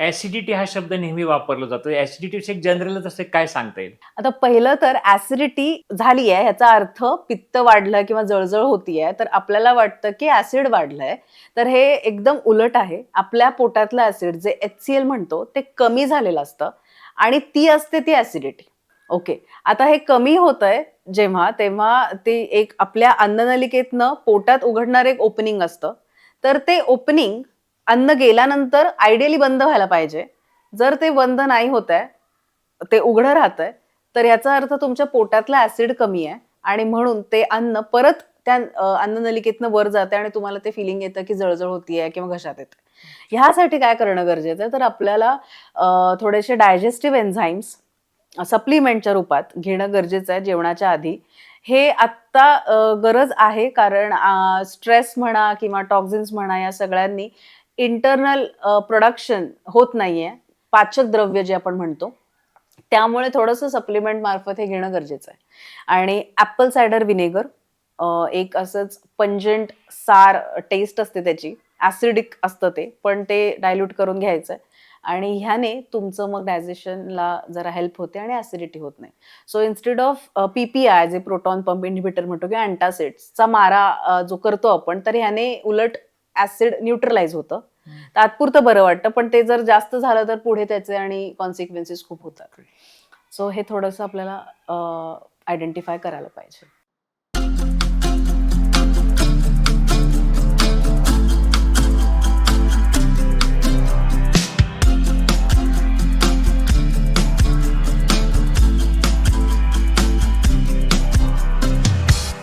Acidity हा शब्द नेहमी वापरला जातो. ऍसिडिटी एक जनरलच असे काय सांगता येईल? आता पहिलं तर ऍसिडिटी झाली आहे ह्याचा अर्थ पित्त वाढलं किंवा जळजळ होतीये तर आपल्याला वाटतं की ऍसिड वाढलंय. तर हे एकदम उलट आहे. आपल्या पोटातलं ऍसिड जे एच सी एल म्हणतो ते कमी झालेलं असतं आणि ती असते ती ऍसिडिटी. ओके. आता हे कमी होतंय जेव्हा तेव्हा ते एक आपल्या अन्ननलिकेतनं पोटात उघडणार एक ओपनिंग असतं. तर ते ओपनिंग अन्न गेल्यानंतर आयडियली बंद व्हायला पाहिजे. जर ते बंद नाही होत आहे ते उघडं राहत आहे तर याचा अर्थ तुमच्या पोटातला ऍसिड कमी आहे आणि म्हणून ते अन्न परत त्या अन्ननलिकेतनं वर जाते आणि तुम्हाला ते फिलिंग येतं की जळजळ होतीये किंवा घशात येते ह्यासाठी काय करणं गरजेचं आहे? तर आपल्याला थोडेसे डायजेस्टिव्ह एन्झाईम्स सप्लिमेंटच्या रूपात घेणं गरजेचं आहे जेवणाच्या आधी. हे आत्ता गरज आहे कारण स्ट्रेस म्हणा किंवा टॉक्झिन्स म्हणा या सगळ्यांनी इंटरनल प्रोडक्शन होत नाहीये. पाचक द्रव्य जे आपण म्हणतो त्यामुळे थोडंसं सप्लिमेंट मार्फत हे घेणं गरजेचं आहे. आणि ॲपल सायडर विनेगर एक असंच पंजंट सार टेस्ट असते त्याची. ॲसिडिक असतं ते पण ते डायल्यूट करून घ्यायचं आहे आणि ह्याने तुमचं मग डायजेशनला जरा हेल्प होते आणि ॲसिडिटी होत नाही. So instead of P P I जे प्रोटॉन पंप इनहिबिटर म्हणतो किंवा अँटासिड्सचा मारा जो करतो आपण तर ह्याने उलट ॲसिड न्यूट्रलाइज होतं. तात्पुरतं बरं वाटतं पण ते जर जास्त झालं तर पुढे त्याचे आणि कॉन्सिक्वेन्सेस खूप होतात. सो हे थोडंसं आपल्याला आयडेंटिफाय करायला पाहिजे.